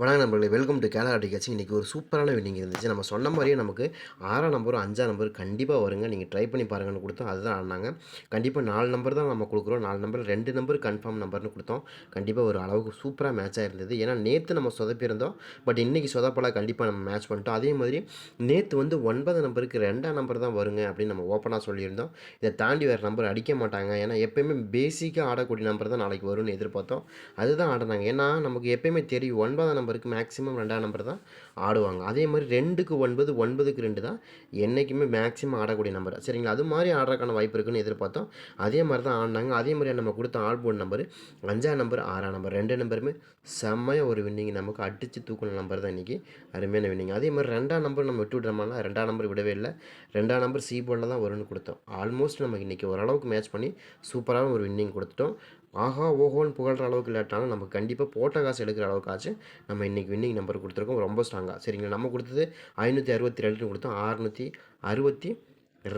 வணக்கம் நண்பர்களே welcome to Khelo decades இன்றைக்கி ஒரு சூப்பரான வின்னிங் இருந்துச்சு. நம்ம சொன்ன மாதிரியே நமக்கு ஆறாம் நம்பரும் அஞ்சாம் நம்பர் கண்டிப்பாக வருங்க. நீங்கள் ட்ரை பண்ணி பாருங்கன்னு கொடுத்தோம். அதுதான் ஆடினாங்க. கண்டிப்பாக நாலு நம்பர் தான் நம்ம கொடுக்குறோம். நாலு நம்பர் ரெண்டு நம்பர் கன்ஃபார்ம் நம்பர்னு கொடுத்தோம். கண்டிப்பாக ஒரு அளவுக்கு சூப்பராக மேட்சாக இருந்தது ஏன்னா நேற்று நம்ம சொதப்பியிருந்தோம். பட் இன்றைக்கி சொதப்பலாக கண்டிப்பாக நம்ம மேட்ச் பண்ணிட்டோம். அதே மாதிரி நேற்று வந்து ஒன்பது நம்பருக்கு ரெண்டாம் நம்பர் தான் வருங்க அப்படின்னு நம்ம ஓப்பனாக சொல்லியிருந்தோம். இதை தாண்டி வேறு நம்பர் அடிக்க மாட்டாங்க. ஏன்னா எப்பயுமே பேசிக்காக ஆடக்கூடிய நம்பர் தான் நாளைக்கு வரும்னு எதிர்பார்த்தோம். அதுதான் ஆடினாங்க. ஏன்னா நமக்கு எப்பயுமே தெரியும். ஒன்பதாம் நம்பர் நம்பருக்கு மேக்ஸிமம் ரெண்டாம் நம்பர் தான் ஆடுவாங்க. அதே மாதிரி ரெண்டுக்கு ஒன்பது ஒன்பதுக்கு ரெண்டு தான் என்றைக்குமே மேக்ஸிமம் ஆடக்கூடிய நம்பர் சரிங்களா? அது மாதிரி ஆடுறதுக்கான வாய்ப்பு இருக்குன்னு எதிர்பார்த்தோம். அதே மாதிரி தான் ஆடினாங்க. அதே மாதிரி நம்ம கொடுத்த ஆல்போர்ட் நம்பர் அஞ்சாம் நம்பர் ஆறாம் நம்பர் ரெண்டு நம்பருமே செம்மையாக ஒரு வின்னிங் நமக்கு அடித்து தூக்கின நம்பர் தான் இன்றைக்கி அருமையான வின்னிங் அதே மாதிரி ரெண்டாம் நம்பர் நம்ம விட்டு விடுறோம்னா ரெண்டாம் நம்பர் விடவே இல்லை. ரெண்டாம் நம்பர் சி போர்டில் தான் வரும்னு கொடுத்தோம். ஆல்மோஸ்ட் நமக்கு இன்றைக்கி ஓரளவுக்கு மேட்ச் பண்ணி சூப்பரான ஒரு வின்னிங் கொடுத்துட்டோம். ஆஹா ஓஹோன்னு புகழ்கிற அளவுக்கு இல்லாட்டாலும் நம்ம கண்டிப்பாக போட்ட காசு எடுக்கிற அளவுக்காச்சும் நம்ம இன்றைக்கி வின்னிங் நம்பர் கொடுத்துருக்கோம். ரொம்ப ஸ்ட்ராங்காக சரிங்களா? நம்ம கொடுத்தது ஐநூற்றி அறுபத்தி ரெண்டுன்னு கொடுத்தோம். அறுநூற்றி அறுபத்தி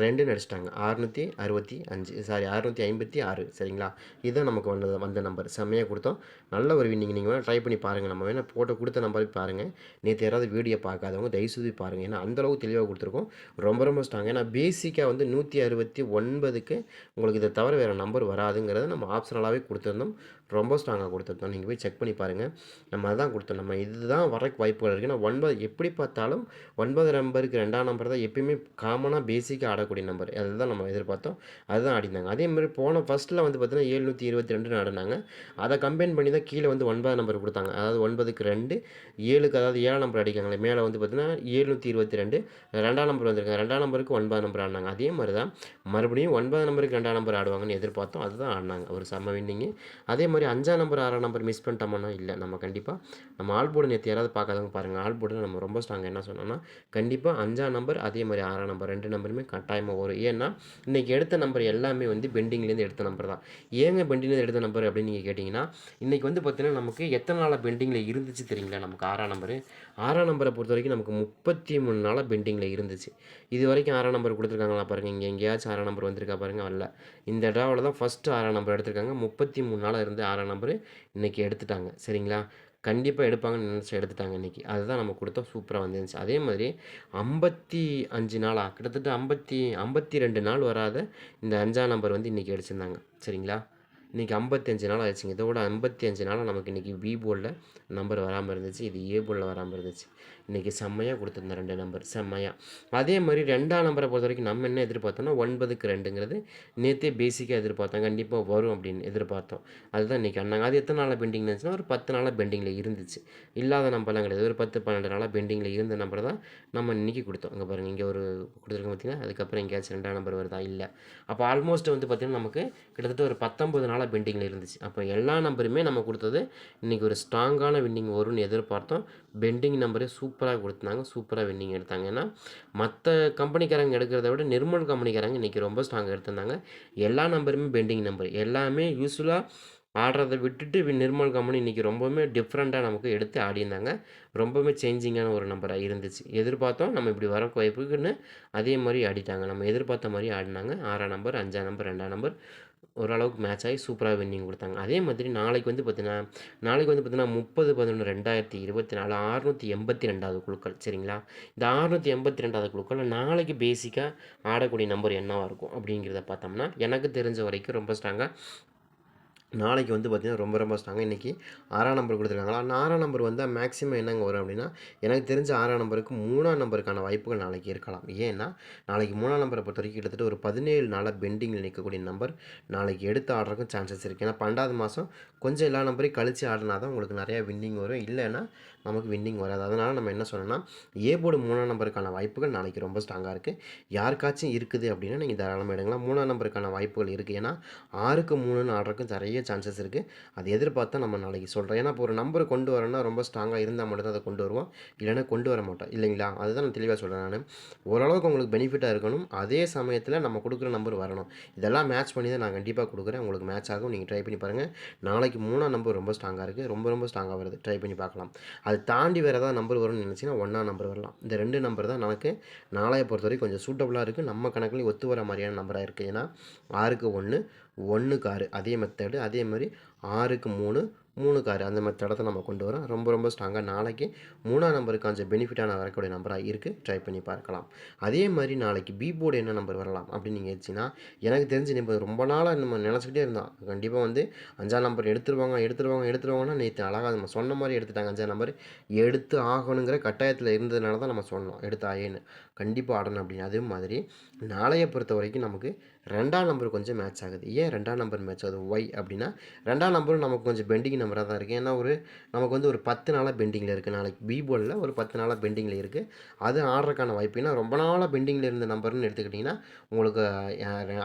ரெண்டுன்னு அடிச்சிட்டாங்க அறுநூற்றி அறுபத்தி அஞ்சு. சாரி அறுநூற்றி ஐம்பத்தி ஆறு. சரிங்களா? இதுதான் நமக்கு வந்தது வந்த நம்பர் செம்மையாக கொடுத்தோம். நல்ல ஒரு வின்னிங் நீங்கள் வேணால் ட்ரை பண்ணி பாருங்கள் நம்ம வேணால் ஃபோட்டோ கொடுத்த நம்பர் பாருங்கள் நேற்று யாராவது வீடியோ பார்க்காதவங்க தயவுசெய்து பாருங்கள் ஏன்னா அந்தளவுக்கு தெளிவாக கொடுத்துருக்கோம். ரொம்ப ரொம்ப ஸ்ட்ராங் ஏன்னா பேசிக்காக வந்து நூற்றி அறுபத்தி ஒன்பதுக்கு உங்களுக்கு இதை தவிர வேறு நம்பர் வராதுங்கிறத நம்ம ஆப்ஷனலாகவே கொடுத்துருந்தோம். ரொம்ப ஸ்ட்ராங்காக கொடுத்துருந்தோம் நீங்கள் போய் செக் பண்ணி பாருங்கள் நம்ம அதான் கொடுத்தோம். நம்ம இதுதான் வரக்கு வாய்ப்புகள் இருக்குது ஏன்னா ஒன்பது எப்படி பார்த்தாலும் ஒன்பது நம்பருக்கு ரெண்டாம் நம்பர் தான் எப்பயுமே காமனாக பேசிக்காக ஆடக்கூடிய நம்பர் அதுதான் நம்ம எதிர்பார்த்தோம். அதுதான் ஆடினாங்க அதே மாதிரி போன ஃபஸ்ட்டில் வந்து பார்த்தீங்கன்னா ஏழ்நூற்றி இருபத்தி ரெண்டுன்னு ஆடினாங்க. அதை கம்பைன் பண்ணி தான் கீழே வந்து ஒன்பது நம்பர் கொடுத்தாங்க. அதாவது ஒன்பதுக்கு ரெண்டு ஏழுக்கு அதாவது ஏழாம் நம்பர் அடிக்காங்களே மேலே வந்து பார்த்தீங்கன்னா ஏழ்நூற்றி இருபத்தி ரெண்டு ரெண்டாம் நம்பர் வந்திருக்காங்க. ரெண்டாம் நம்பருக்கு ஒன்பது நம்பர் ஆடினாங்க. அதே மாதிரி தான் மறுபடியும் ஒன்பது நம்பருக்கு ரெண்டாம் நம்பர் ஆடுவாங்கன்னு எதிர்பார்த்தோம். அதுதான் ஆடினாங்க. ஒரு செம்ம வின்னிங்கு அதே மாதிரி மாதிரி அஞ்சாம் நம்பர் ஆறாம் நம்பர் மிஸ் பண்ணிட்டோம்னா? இல்லை நம்ம கண்டிப்பாக நம்ம ஆல் போர்டு நேற்று யாராவது பார்க்காதவங்க பாருங்கள் ஆல் போர்டில் நம்ம ரொம்ப ஸ்ட்ராங் என்ன சொன்னோம்னா கண்டிப்பாக அஞ்சாம் நம்பர் அதே மாதிரி ஆறாம் நம்பர் ரெண்டு நம்பருமே கட்டாயமாக வரும். ஏன்னா இன்றைக்கி எடுத்த நம்பர் எல்லாமே வந்து பெண்டிங்லேருந்து எடுத்த நம்பர் தான். ஏங்க பெண்டிங்லேருந்து எடுத்த நம்பர் அப்படின்னு நீங்கள் கேட்டிங்கன்னா இன்றைக்கி வந்து பார்த்தீங்கன்னா நமக்கு எத்தனை நாளாக பெண்டிங்கில் இருந்துச்சு தெரியுங்களா? நமக்கு ஆறாம் நம்பரு. ஆறாம் நம்பரை பொறுத்த வரைக்கும் நமக்கு முப்பத்தி மூணு நாளாக பெண்டிங்கில் இருந்துச்சு. இது வரைக்கும் ஆறாம் நம்பர் கொடுத்துருக்காங்களா பாருங்கள் இங்கே எங்கேயாச்சும் ஆறாம் நம்பர் வந்திருக்கா பாருங்கள் வரல. இந்த ட்ராவில் தான் ஃபஸ்ட்டு ஆறாம் நம்பர் எடுத்திருக்காங்க. முப்பத்தி மூணு நாளாக இருந்து ஆறாம் நம்பரு இன்றைக்கி எடுத்துட்டாங்க. சரிங்களா? கண்டிப்பாக எடுப்பாங்கன்னு நினச்சி எடுத்துட்டாங்க இன்றைக்கி அதுதான் நம்ம கொடுத்தோம் சூப்பராக வந்துருந்துச்சு. அதே மாதிரி ஐம்பத்தி அஞ்சு நாளாக கிட்டத்தட்ட ஐம்பத்தி ஐம்பத்தி ரெண்டு நாள் வராத இந்த அஞ்சாம் நம்பர் வந்து இன்றைக்கி அடிச்சிருந்தாங்க. சரிங்களா? இன்றைக்கி ஐம்பத்தஞ்சு நாள் ஆயிடுச்சுங்க. இதோட ஐம்பத்தி அஞ்சு நாளாக நமக்கு இன்றைக்கி பி போர்டில் நம்பர் வராமல் இருந்துச்சு. இது ஏ போர்டில் வராமல் இருந்துச்சு. இன்றைக்கி செம்மையாக கொடுத்துருந்தேன் ரெண்டு நம்பர் செம்மையாக அதே மாதிரி ரெண்டாம் நம்பரை பொறுத்த வரைக்கும் நம்ம என்ன எதிர்பார்த்தோம்னா ஒன்பதுக்கு ரெண்டுங்கிறது நேற்றே பேசிக்காக எதிர்பார்த்தோம். கண்டிப்பாக வரும் அப்படின்னு எதிர்பார்த்தோம். அதுதான் இன்றைக்கி அண்ணாங்க அது எத்தனை நாளாக பெண்டிங் இருந்துச்சுன்னா ஒரு பத்து நாளாக பெண்டிங்கில் இருந்துச்சு. இல்லாத நம்பர்லாம் கிடையாது. ஒரு பத்து பன்னெண்டு நாளாக பெண்டிங்கில் இருந்த நம்பர் தான் நம்ம இன்றைக்கி கொடுத்தோம். இங்கே பாருங்கள் இங்கே ஒரு கொடுத்துருக்கோம் பார்த்தீங்கன்னா அதுக்கப்புறம் எங்கேயாச்சும் ரெண்டாம் நம்பர் வருதா? இல்லை. அப்போ ஆல்மோஸ்ட் வந்து பார்த்திங்கன்னா நமக்கு கிட்டத்தட்ட ஒரு பத்தொம்பது நாளாக பெண்டிங்கில் இருந்துச்சு. அப்போ எல்லா நம்பருமே நம்ம கொடுத்தது இன்றைக்கி ஒரு ஸ்ட்ராங்கான வின்னிங் வரும்னு எதிர்பார்த்தோம். பெண்டிங் நம்பரே சூப்பர் சூப்பராக கொடுத்தாங்க சூப்பராக வின்னிங் எடுத்தாங்க. ஏன்னா மற்ற கம்பெனிக்காரங்க எடுக்கிறத விட நிர்மல் கம்பெனிக்காரங்க இன்றைக்கி ரொம்ப ஸ்ட்ராங்காக எடுத்திருந்தாங்க. எல்லா நம்பருமே பெண்டிங் நம்பர் எல்லாமே யூஸ்ஃபுல்லாக ஆடுறதை விட்டுட்டு நிர்மல் கம்பெனி இன்றைக்கி ரொம்பவுமே டிஃப்ரெண்ட்டாக நமக்கு எடுத்து ஆடியிருந்தாங்க. ரொம்பவுமே சேஞ்சிங்கான ஒரு நம்பராக இருந்துச்சு. எதிர்பார்த்தோம் நம்ம இப்படி வர வாய்ப்புக்குன்னு அதே மாதிரி ஆடிட்டாங்க. நம்ம எதிர்பார்த்த மாதிரி ஆடினாங்க. ஆறாம் நம்பர் அஞ்சாம் நம்பர் ரெண்டாம் நம்பர் ஓரளவுக்கு மேட்ச் ஆகி சூப்பராக வின்னிங் கொடுத்தாங்க. அதே மாதிரி நாளைக்கு வந்து பார்த்தீங்கன்னா நாளைக்கு வந்து பார்த்தீங்கன்னா முப்பது பதினொன்று ரெண்டாயிரத்தி இருபத்தி நாலு அறுநூற்றி எண்பத்தி ரெண்டாவது குழுக்கள் சரிங்களா? இந்த அறுநூற்றி எண்பத்தி ரெண்டாவது குழுக்கள் நாளைக்கு பேசிக்காக ஆடக்கூடிய நம்பர் என்னவாக இருக்கும் அப்படிங்கிறத பார்த்தோம்னா எனக்கு தெரிஞ்ச வரைக்கும் ரொம்ப ஸ்ட்ராங்காக நாளைக்கு வந்து பார்த்திங்கன்னா ரொம்ப ரொம்ப ஸ்ட்ராங்காக இன்றைக்கி ஆறாம் நம்பர் கொடுத்துருக்காங்களா அந்த ஆறாம் நம்பர் வந்தால் மேக்ஸிமம் என்னங்க வரும் அப்படின்னா எனக்கு தெரிஞ்ச ஆறாம் நம்பருக்கு மூணாம் நம்பருக்கான வாய்ப்புகள் நாளைக்கு இருக்கலாம். ஏன்னா நாளைக்கு மூணாம் நம்பரை பொறுத்த வரைக்கும் கிட்டத்தட்ட ஒரு பதினேழு நாளாக பெண்டிங்கில் நிற்கக்கூடிய நம்பர் நாளைக்கு எடுத்து ஆடுறதுக்கும் சான்சஸ் இருக்குது ஏன்னா பன்னெண்டாவது மாதம் கொஞ்சம் எல்லா நம்பரையும் கழித்து ஆடினா தான் உங்களுக்கு நிறையா வின்னிங் வரும். இல்லைன்னா நமக்கு வின்னிங் வராது. அதனால் நம்ம என்ன சொல்லணும்னா ஏ போர்டு மூணாம் நம்பருக்கான வாய்ப்புகள் நாளைக்கு ரொம்ப ஸ்ட்ராங்காக இருக்குது யாருக்காச்சும் இருக்குது அப்படின்னா நீங்கள் தாராளமாக எடுங்களா மூணாம் நம்பருக்கான வாய்ப்புகள் இருக்குது ஏன்னா ஆறுக்கு மூணுன்னு ஆடுறதுக்கும் நிறைய சான்சஸ் இருக்குது அது எதிர்பார்த்தா நம்ம நாளைக்கு சொல்கிறோம் ஏன்னா இப்போ ஒரு நம்பர் கொண்டு வரணும்னா ரொம்ப ஸ்ட்ராங்காக இருந்தால் மட்டும் தான் அதை கொண்டு வருவோம். இல்லைன்னா கொண்டு வர மாட்டோம். இல்லைங்களா? அதுதான் நான் தெளிவாக சொல்கிறேன் நான். ஓரளவுக்கு உங்களுக்கு பெனிஃபிட்டாக இருக்கணும். அதே சமயத்தில் நம்ம கொடுக்குற நம்பர் வரணும். இதெல்லாம் மேட்ச் பண்ணி தான் நான் கண்டிப்பாக கொடுக்குறேன். உங்களுக்கு மேட்ச் ஆகும். நீங்கள் ட்ரை பண்ணி பாருங்கள் நாளைக்கு மூணாம் நம்பர் ரொம்ப ஸ்ட்ராங்காக இருக்குது ரொம்ப ரொம்ப ஸ்ட்ராங்காக வருது. ட்ரை பண்ணி பார்க்கலாம். அது தாண்டி வேறு ஏதாவது நம்பர் வரும்னு நினச்சிங்கன்னா ஒன்றா நம்பர் வரலாம். இந்த ரெண்டு நம்பர் தான் நமக்கு நாளைய பொறுத்த வரைக்கும் கொஞ்சம் சூட்டபுளாக இருக்குது நம்ம கணக்குலேயும் ஒத்து வர மாதிரியான நம்பராக இருக்குது ஏன்னா ஆறுக்கு ஒன்று ஒன்றுக்கு ஆறு அதே மெத்தடு அதே மாதிரி ஆறுக்கு மூணு மூணுக்கு ஆறு அந்த மாதிரி நம்ம கொண்டு வரோம். ரொம்ப ரொம்ப ஸ்ட்ராங்காக நாளைக்கு மூணாம் நம்பருக்கு கொஞ்சம் பெனிஃபிட்டான வரக்கூடிய நம்பராக இருக்குது ட்ரை பண்ணி பார்க்கலாம். அதே மாதிரி நாளைக்கு பி போர்டு என்ன நம்பர் வரலாம் அப்படின்னு நீங்கள் வச்சுன்னா எனக்கு தெரிஞ்சு நம்ம ரொம்ப நாளாக நம்ம நினச்சிக்கிட்டே இருந்தோம் கண்டிப்பாக வந்து அஞ்சாம் நம்பர் எடுத்துருவாங்க எடுத்துருவாங்க எடுத்துருவாங்கன்னா நேற்று அழகாக நம்ம சொன்ன மாதிரி எடுத்துட்டாங்க. அஞ்சாம் நம்பர் எடுத்து ஆகணுங்கிற கட்டாயத்தில் இருந்ததுனால தான் நம்ம சொன்னோம். எடுத்து ஆயேன்னு கண்டிப்பாக ஆடணும் அப்படின்னு. அதே மாதிரி நாளையை பொறுத்த வரைக்கும் நமக்கு ரெண்டாம் நம்பர் கொஞ்சம் மேட்ச் ஆகுது. ஏன் ரெண்டாம் நம்பர் மேட்ச் ஆகுது? ஒய் அப்படின்னா ரெண்டாம் நம்பரும் நமக்கு கொஞ்சம் பெண்டிங் நம்பராக தான் இருக்குது ஏன்னா ஒரு நமக்கு வந்து ஒரு பத்து நாளாக பெண்டிங்கில் இருக்குது நாளைக்கு பி போலில் ஒரு பத்து நாளாக பெண்டிங்கில் இருக்குது அது ஆடுறதுக்கான வாய்ப்பு. ஏன்னா ரொம்ப நாளாக பெண்டிங்கில் இருந்த நம்பர்னு எடுத்துக்கிட்டிங்கன்னா உங்களுக்கு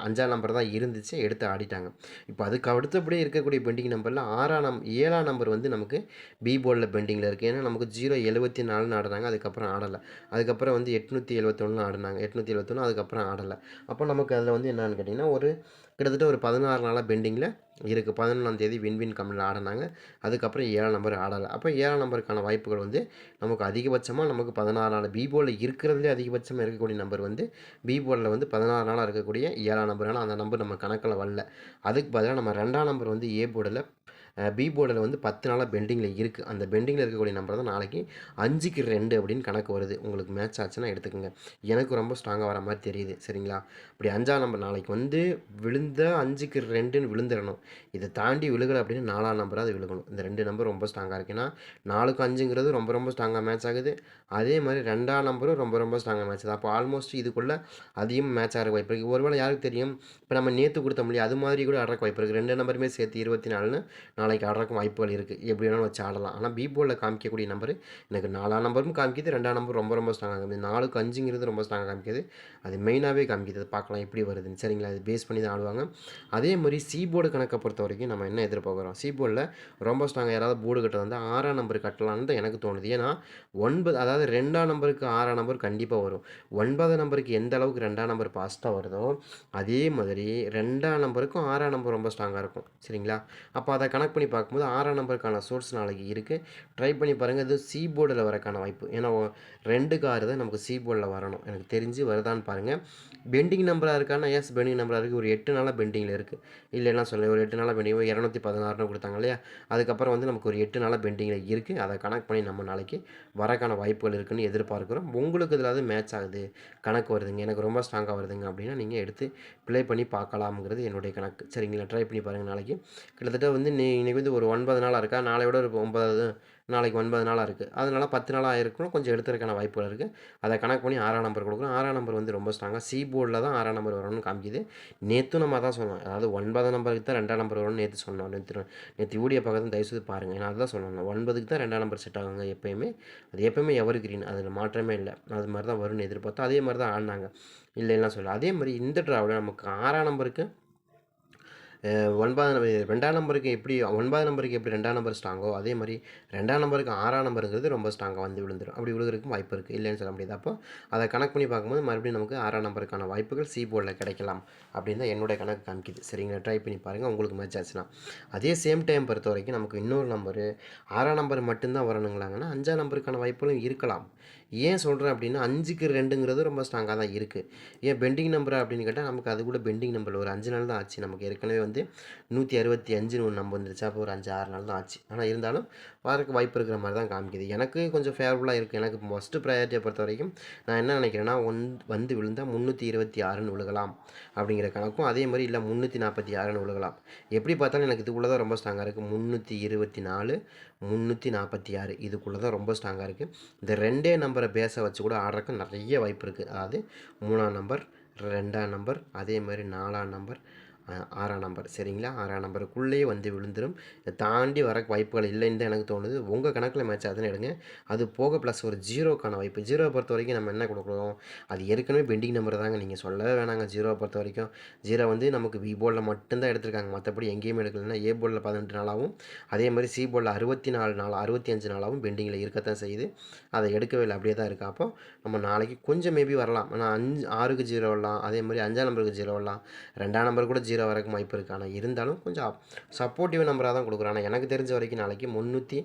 அஞ்சாம் நம்பர் தான் இருந்துச்சு. எடுத்து ஆடிட்டாங்க. இப்போ அதுக்கு அடுத்தபடியே இருக்கக்கூடிய பெண்டிங் நம்பரில் ஆறாம் நம் ஏழாம் நம்பர் வந்து நமக்கு பி போலில் பெண்டிங்கில் இருக்குது ஏன்னா நமக்கு ஜீரோ எழுபத்தி நாலுன்னு ஆடுறாங்க. அதுக்கப்புறம் ஆடலை. அதுக்கப்புறம் வந்து எட்நூற்றி எழுபத்தொன்னு ஆடினாங்க. எட்நூற்றி எழுபத்தொன்று அதுக்கப்புறம் ஆடலை. அப்போ நமக்கு அதில் வந்து என்னென்னு கேட்டிங்கன்னா ஒரு கிட்டத்தட்ட ஒரு பதினாறு நாளாக பெண்டிங்கில் இருக்குது பதினொன்றாம் தேதி வின்வின் கம்பெனியில் ஆடினாங்க. அதுக்கப்புறம் ஏழாம் நம்பர் ஆடலை. அப்போ ஏழாம் நம்பருக்கான வாய்ப்புகள் வந்து நமக்கு அதிகபட்சமாக நமக்கு பதினாறு நாள் பி இருக்கிறதுலே அதிகபட்சமாக இருக்கக்கூடிய நம்பர் வந்து பி வந்து பதினாறு நாளாக இருக்கக்கூடிய ஏழாம் நம்பர். ஆனால் அந்த நம்பர் நம்ம கணக்கில் வரல. அதுக்கு பதிலாக நம்ம ரெண்டாம் நம்பர் வந்து ஏ போர்டில் பி போர்டில் வந்து பத்து நாளாக பெண்டிங்கில் இருக்குது அந்த பெண்டிங்கில் இருக்கக்கூடிய நம்பர் தான் நாளைக்கு அஞ்சுக்கு ரெண்டு அப்படின்னு கணக்கு வருது. உங்களுக்கு மேட்ச் ஆச்சுன்னா எடுத்துக்கோங்க. எனக்கு ரொம்ப ஸ்ட்ராங்காக வர மாதிரி தெரியுது. சரிங்களா? இப்படி அஞ்சாம் நம்பர் நாளைக்கு வந்து விழுந்த அஞ்சுக்கு ரெண்டுன்னு விழுந்துடணும். இதை தாண்டி விழுகலை அப்படின்னு நாலாம் நம்பராக அது விழுகணும். இந்த ரெண்டு நம்பர் ரொம்ப ஸ்ட்ராங்காக இருக்குது ஏன்னா நாலுக்கு அஞ்சுங்கிறது ரொம்ப ரொம்ப ஸ்ட்ராங்காக மேட்ச் ஆகுது. அதே மாதிரி ரெண்டாம் நம்பரும் ரொம்ப ரொம்ப ஸ்ட்ராங்காக மேட்ச் ஆகுது. அப்போ ஆல்மோஸ்ட் இதுக்குள்ளே அதிகம் மேட்ச் ஆகிற வாய்ப்பு இருக்குது ஒருவேளை யாருக்கு தெரியும்? இப்போ நம்ம நேற்று கொடுத்த முடியும் அது மாதிரி கூட ஆடுறக்கு வாய்ப்பு இருக்குது ரெண்டு நம்பருமே சேர்த்து இருபத்தி நாலுன்னு நாளைக்கு ஆடுறதுக்கும் வாய்ப்புகள் இருக்குது எப்படி வேணாலும் வச்சு ஆடலாம். ஆனால் பி போர்டில் காமிக்கக்கூடிய நம்பர் எனக்கு நாலாம் நம்பரும் காமிக்கிது ரெண்டாம் நம்பர் ரொம்ப ரொம்ப ஸ்ட்ராங்காக காமிக்குது. நாலுக்கு அஞ்சுங்கிறது ரொம்ப ஸ்ட்ராங்காக காமிக்கிது. அது மெயினாகவே காமிக்கிது. அது பார்க்கலாம் எப்படி வருதுன்னு. சரிங்களா? அது பேஸ் பண்ணி தான் ஆடுவாங்க. அதே மாதிரி சி போர்டு கணக்கை பொறுத்த வரைக்கும் நம்ம என்ன எதிர்பார்க்குறோம்? சி போர்டில் ரொம்ப ஸ்ட்ராங்காக யாராவது போர்டு கட்ட வந்து ஆறாம் நம்பர் கட்டலான்னு தான் எனக்கு தோணுது. ஏன்னா ஒன்பது அதாவது ரெண்டாம் நம்பருக்கு ஆறாம் நம்பர் கண்டிப்பாக வரும். ஒன்பதாம் நம்பருக்கு எந்த அளவுக்கு ரெண்டாம் நம்பர் பாஸ்ட்டாக வருதோ அதே மாதிரி ரெண்டாம் நம்பருக்கும் ஆறாம் நம்பர் ரொம்ப ஸ்ட்ராங்காக இருக்கும். சரிங்களா? அப்போ அதை கணக்கு பண்ணி பார்க்கும்போது ஆறாம் நம்பருக்கான சோர்ஸ் நாளைக்கு இருக்குது ட்ரை பண்ணி பாருங்கள் இது சி போர்டில் வரக்கான வாய்ப்பு. ஏன்னா ரெண்டு காரு தான் நமக்கு சி போர்டில் வரணும். எனக்கு தெரிஞ்சு வருதான்னு பாருங்கள் பெண்டிங் நம்பராக இருக்கான்னா எஸ் பெண்டிங் நம்பராக இருக்குது ஒரு எட்டு நாளாக பெண்டிங்கில் இருக்குது இல்லைன்னா சொல்ல ஒரு எட்டு நாளாக பெண்டிங் இரநூத்தி பதினாறுனு கொடுத்தாங்க இல்லையா? அதுக்கப்புறம் வந்து நமக்கு ஒரு எட்டு நாளாக பெண்டிங்கில் இருக்குது அதை கணக்கு பண்ணி நம்ம நாளைக்கு வரக்கான வாய்ப்புகள் இருக்குன்னு எதிர்பார்க்குறோம். உங்களுக்கு இதில் அது மேட்ச் ஆகுது கணக்கு வருதுங்க எனக்கு ரொம்ப ஸ்ட்ராங்காக வருதுங்க அப்படின்னா நீங்கள் எடுத்து ப்ளே பண்ணி பார்க்கலாம்ங்கிறது என்னுடைய கணக்கு. சரிங்களா? ட்ரை பண்ணி பாருங்கள் நாளைக்கு. கிட்டத்தட்ட வந்து நீ இன்றைக்கி வந்து ஒரு ஒன்பது நாளாக இருக்கா? நாளையோட ஒரு ஒன்பதாவது நாளைக்கு ஒன்பது நாளாக இருக்குது அதனால் பத்து நாளாக இருக்கணும் கொஞ்சம் எடுத்துறதுக்கான வாய்ப்புகள் இருக்குது அதை கணக்கு பண்ணி ஆறாம் நம்பர் கொடுக்குறோம் ஆறாம் நம்பர் வந்து ரொம்ப ஸ்ட்ராங்காக சி போர்டில் தான் ஆறாம் நம்பர் வரணும்னு காமிக்குது. நேற்று நம்ம தான் சொன்னோம். அதாவது ஒன்பதாம் நம்பருக்கு தான் ரெண்டாம் நம்பர் வரும்னு நேற்று சொன்னோம். நேற்று நேற்று வீடியோ பக்கத்தில் தயவுசெய்து பாருங்கள் நான் அதுதான் சொல்லணும் ஒன்பதுக்கு தான் ரெண்டாம் நம்பர் செட் ஆகுங்க எப்பயுமே. அது எப்பயுமே எவர் கிரீன் அதில் மாற்றமே இல்லை. அது மாதிரி தான் வரும்னு எதிர்பார்த்தோம் அதே மாதிரி தான் ஆடினாங்க. இல்லைன்னா சொல்ல அதே மாதிரி இந்த ட்ராவில் நமக்கு ஆறாம் நம்பருக்கு ஒன்பதாம் நம்பர் ரெண்டாம் நம்பருக்கு எப்படி ஒன்பதாம் நம்பருக்கு எப்படி ரெண்டாம் நம்பர் ஸ்ட்ராங்கோ அதே மாதிரி ரெண்டாம் நம்பருக்கு ஆறாம் நம்பருங்கிறது ரொம்ப ஸ்ட்ராங்காக வந்து விழுந்துடும் அப்படி விழுகிறதுக்கும் வாய்ப்பு இருக்குது இல்லைன்னு சொல்ல முடியாது. அப்போ அதை கணக்கு பண்ணி பார்க்கும்போது மறுபடியும் நமக்கு ஆறாம் நம்பருக்கான வாய்ப்புகள் சி போர்டில் கிடைக்கலாம். அப்படின்னு தான் என்னுடைய கணக்கு காமிக்குது. சரிங்களா? ட்ரை பண்ணி பாருங்கள் உங்களுக்கு மேட்ச் ஆச்சுன்னா. அதே சேம் டைம் பொறுத்த வரைக்கும் நமக்கு இன்னொரு நம்பரு ஆறாம் நம்பர் மட்டும்தான் வரணுங்களாங்கன்னா அஞ்சாம் நம்பருக்கான வாய்ப்புகளும் இருக்கலாம். ஏன் சொல்கிறேன் அப்படின்னா அஞ்சுக்கு ரெண்டுங்கிறது ரொம்ப ஸ்ட்ராங்காக தான் இருக்குது ஏன் பெண்டிங் நம்பர் அப்படின்னு கேட்டால் நமக்கு அது கூட பெண்டிங் நம்பர் ஒரு அஞ்சு நாள் தான் ஆச்சு. நமக்கு ஏற்கனவே வந்து நூற்றி அறுபத்தி அஞ்சுன்னு ஒன்று நம்பர் வந்துருச்சு. அப்போ ஒரு அஞ்சு ஆறு நாள் தான் ஆச்சு. ஆனால் இருந்தாலும் வரக்கு வாய்ப்பு இருக்கிற மாதிரி தான் காமிக்குது. எனக்கு கொஞ்சம் ஃபேவரபுளாக இருக்குது எனக்கு ஃபஸ்ட்டு ப்ரையாரிட்டியை பொறுத்த வரைக்கும் நான் என்ன நினைக்கிறேன்னா ஒன் வந்து விழுந்தால் முந்நூற்றி இருபத்தி ஆறுன்னு விழுகலாம் அப்படிங்கிற கணக்கும் அதே மாதிரி இல்லை முந்நூற்றி நாற்பத்தி ஆறுன்னு விழுகலாம். எப்படி பார்த்தாலும் எனக்கு இதுக்குள்ளே தான் ரொம்ப ஸ்ட்ராங்காக இருக்குது முந்நூற்றி இருபத்தி நாலு முந்நூற்றி நாற்பத்தி ஆறு இதுக்குள்ளே தான் ரொம்ப ஸ்ட்ராங்காக இருக்குது இந்த ரெண்டே நம்பர் பேச வச்சு கூட ஆடுறதுக்கு நிறைய வாய்ப்பு இருக்குது. அதாவது மூணாம் நம்பர் ரெண்டாம் நம்பர் அதே மாதிரி நாலாம் நம்பர் ஆறாம் நம்பர். சரிங்களா? ஆறாம் நம்பருக்குள்ளேயே வந்து விழுந்துடும் தாண்டி வர வாய்ப்புகள் இல்லைன்னு தான் எனக்கு தோணுது. உங்கள் கணக்கில் மேட்ச் ஆகுதுன்னு எடுங்க. அது போக ப்ளஸ் ஒரு ஜீரோக்கான வாய்ப்பு. ஜீரோவை பொறுத்த வரைக்கும் நம்ம என்ன கொடுக்குறோம்? அது ஏற்கனவே பெண்டிங் நம்பர் தாங்க. நீங்கள் சொல்லவே வேணாங்க. ஜீரோவை பொறுத்த வரைக்கும். ஜீரோ வந்து நமக்கு வி போர்டில் மட்டும்தான் எடுத்திருக்காங்க. மற்றபடி எங்கேயுமே எடுக்கலைன்னா ஏ போர்டில் பதினெட்டு நாளாகவும் அதே மாதிரி சி போர்டில் அறுபத்தி நாலு நாள் அறுபத்தி அஞ்சு நாளாகவும் பெண்டிங்கில் இருக்கத்தான் செய்யுது. அதை எடுக்கவே இல்லை. அப்படியே தான் இருக்குது அப்போ நம்ம நாளைக்கு கொஞ்சம் மேபி வரலாம். ஆனால் அஞ்சு ஆறுக்கு ஜீரோ வரலாம். அதே மாதிரி அஞ்சாம் நம்பருக்கு ஜீரோ வரலாம். ரெண்டாம் நம்பர் கூட ஜீரோ வரக்கு வாய்ப்பு இருக்குது ஆனால் இருந்தாலும் கொஞ்சம் சப்போர்ட்டிவ் நம்பராக தான் கொடுக்குறோம் ஆனால் எனக்கு தெரிஞ்ச வரைக்கும் நாளைக்கு முந்நூற்றி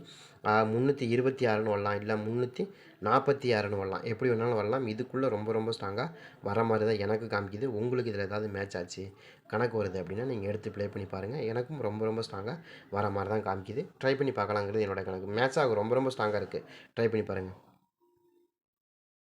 முந்நூற்றி இருபத்தி ஆறுன்னு வரலாம். இல்லை முந்நூற்றி நாற்பத்தி ஆறுன்னு வரலாம். எப்படி வேணாலும் வரலாம். இதுக்குள்ளே ரொம்ப ரொம்ப ஸ்ட்ராங்காக வர மாதிரி தான் எனக்கு காமிக்குது. உங்களுக்கு இதில் ஏதாவது மேட்ச் ஆச்சு கணக்கு வருது அப்படின்னா நீங்கள் எடுத்து ப்ளே பண்ணி பாருங்கள் எனக்கும் ரொம்ப ரொம்ப ஸ்ட்ராங்காக வர மாதிரி தான் காமிக்குது. ட்ரை பண்ணி பார்க்கலாங்கிறது என்னோட கணக்கு. மேட்ச் ஆகும் ரொம்ப ரொம்ப ஸ்ட்ராங்காக இருக்குது ட்ரை பண்ணி பாருங்கள்